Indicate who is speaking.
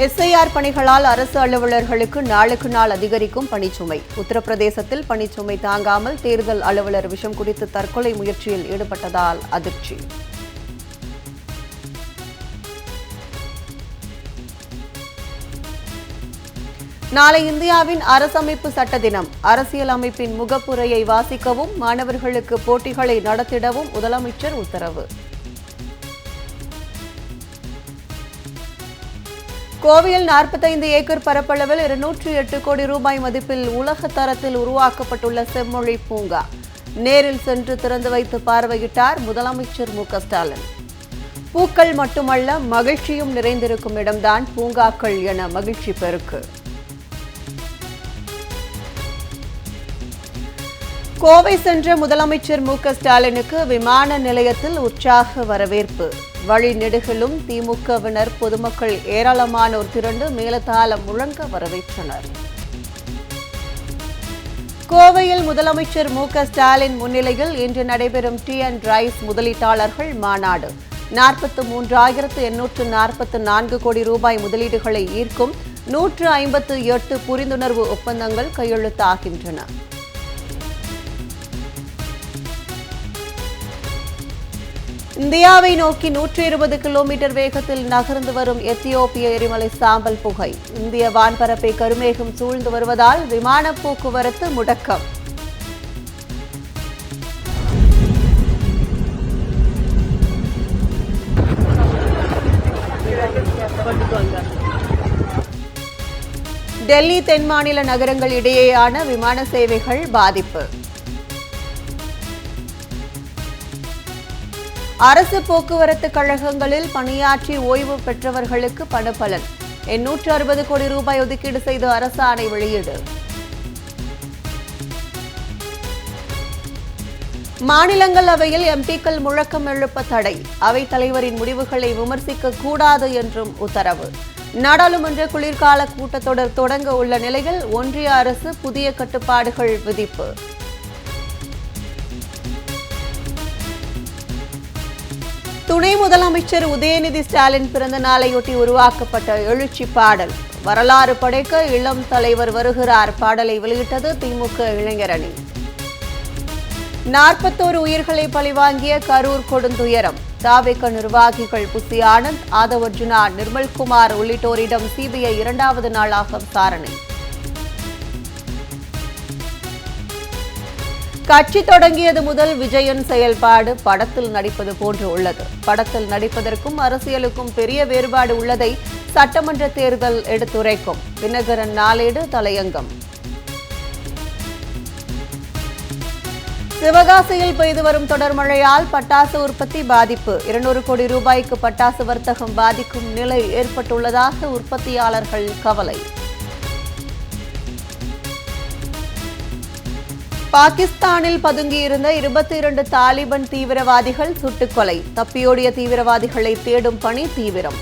Speaker 1: SIR பணிகளால் அரசு அலுவலர்களுக்கு நாளுக்கு நாள் அதிகரிக்கும் பணிச்சுமை. உத்தரப்பிரதேசத்தில் பணிச்சுமை தாங்காமல் தேர்தல் அலுவலர் விஷம் குடித்து தற்கொலை முயற்சியில் ஈடுபட்டதால் அதிர்ச்சி. நாளை இந்தியாவின் அரசமைப்பு சட்ட தினம் அரசியல் அமைப்பின் முகப்புரையை வாசிக்கவும் மாணவர்களுக்கு போட்டிகளை நடத்திடவும் முதலமைச்சர் உத்தரவு. கோவையில் நாற்பத்தைந்து ஏக்கர் பரப்பளவில் இருநூற்றி எட்டு கோடி ரூபாய் மதிப்பில் உலக தரத்தில் உருவாக்கப்பட்டுள்ள செம்மொழி பூங்கா. நேரில் சென்று திறந்து வைத்து பார்வையிட்டார் முதலமைச்சர் மு ஸ்டாலின். பூக்கள் மட்டுமல்ல மகிழ்ச்சியும் நிறைந்திருக்கும் இடம்தான் பூங்காக்கள் என மகிழ்ச்சி பெருக்கு. கோவை சென்ற முதலமைச்சர் மு க ஸ்டாலினுக்கு விமான நிலையத்தில் உற்சாக வரவேற்பு. வழி நெடுகிலும் திமுகவினர் பொதுமக்கள் ஏராளமானோர் திரண்டு மேலதாளம் முழங்க வரவேற்றனர். கோவையில் முதலமைச்சர் மு க ஸ்டாலின் முன்னிலையில் இன்று நடைபெறும் டி அண்ட் ரைஸ் முதலீட்டாளர்கள் மாநாடு. நாற்பத்து மூன்றாயிரத்து எண்ணூற்று நாற்பத்து நான்கு கோடி ரூபாய் முதலீடுகளை ஈர்க்கும் நூற்று ஐம்பத்து எட்டு புரிந்துணர்வு ஒப்பந்தங்கள் கையெழுத்தாகின்றன. இந்தியாவை நோக்கி நூற்றி இருபது கிலோமீட்டர் வேகத்தில் நகர்ந்து வரும் எத்தியோப்பிய எரிமலை சாம்பல் புகை. இந்திய வான்பரப்பை கருமேகம் சூழ்ந்து வருவதால் விமான போக்குவரத்து முடக்கம். டெல்லி தென் மாநில நகரங்கள் இடையேயான விமான சேவைகள் பாதிப்பு. அரசு போக்குவரத்து கழகங்களில் பணியாற்றி ஓய்வு பெற்றவர்களுக்கு பணப்பலன். எண்ணூற்று அறுபது கோடி ரூபாய் ஒதுக்கீடு செய்து ஆணை வெளியீடு. மாநிலங்களவையில் எம்பிக்கள் முழக்கம் எழுப்ப தடை. அவைத் தலைவரின் முடிவுகளை விமர்சிக்க கூடாது என்றும் உத்தரவு. நாடாளுமன்ற குளிர்கால கூட்டத்தொடர் தொடங்க உள்ள நிலையில் ஒன்றிய அரசு புதிய கட்டுப்பாடுகள் விதிப்பு. துணை முதலமைச்சர் உதயநிதி ஸ்டாலின் பிறந்த நாளையொட்டி உருவாக்கப்பட்ட எழுச்சி பாடல். வரலாறு படைக்க இளம் தலைவர் வருகிறார். பாடலை வெளியிட்டது திமுக இளைஞரணி. நாற்பத்தோரு உயிர்களை பழிவாங்கிய கரூர் கொடுந்துயரம். தாவேக்க நிர்வாகிகள் புசி ஆனந்த் ஆதவர்ஜுனா நிர்மல்குமார் உள்ளிட்டோரிடம் சிபிஐ இரண்டாவது நாளாக விசாரணை. கட்சி தொடங்கியது முதல் விஜயன் செயல்பாடு படத்தில் நடிப்பது போன்று உள்ளது. படத்தில் நடிப்பதற்கும் அரசியலுக்கும் பெரிய வேறுபாடு உள்ளதை சட்டமன்ற தேர்தல் எடுத்துரைக்கும். தினகரன் நாளேடு தலையங்கம். சிவகாசியில் பெய்து வரும் தொடர் மழையால் பட்டாசு உற்பத்தி பாதிப்பு. இருநூறு கோடி ரூபாய்க்கு பட்டாசு வர்த்தகம் பாதிக்கும் நிலை ஏற்பட்டுள்ளதாக உற்பத்தியாளர்கள் கவலை. பாகிஸ்தானில் பதுங்கியிருந்த இருபத்தி இரண்டு தாலிபன் தீவிரவாதிகள் சுட்டுக்கொலை தப்பியோடிய தீவிரவாதிகளை தேடும் பணி தீவிரம்.